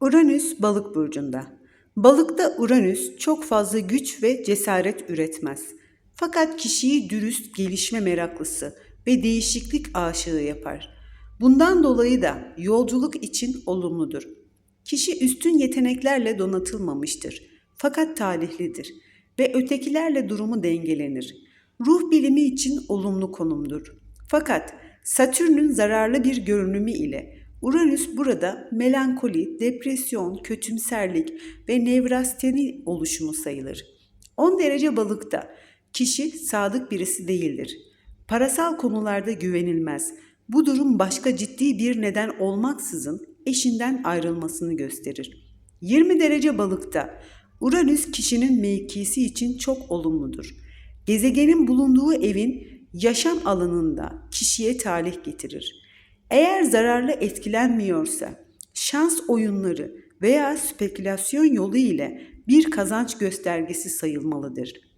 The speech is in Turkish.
Uranüs balık burcunda. Balıkta Uranüs çok fazla güç ve cesaret üretmez. Fakat kişiyi dürüst, gelişme meraklısı ve değişiklik aşığı yapar. Bundan dolayı da yolculuk için olumludur. Kişi üstün yeteneklerle donatılmamıştır. Fakat talihlidir ve ötekilerle durumu dengelenir. Ruh bilimi için olumlu konumdur. Fakat Satürn'ün zararlı bir görünümü ile Uranüs burada melankoli, depresyon, kötümserlik ve nevrasteni oluşumu sayılır. 10 derece balıkta kişi sadık birisi değildir. Parasal konularda güvenilmez. Bu durum başka ciddi bir neden olmaksızın eşinden ayrılmasını gösterir. 20 derece balıkta Uranüs kişinin mevkisi için çok olumludur. Gezegenin bulunduğu evin yaşam alanında kişiye talih getirir. Eğer zararlı etkilenmiyorsa şans oyunları veya spekülasyon yolu ile bir kazanç göstergesi sayılmalıdır.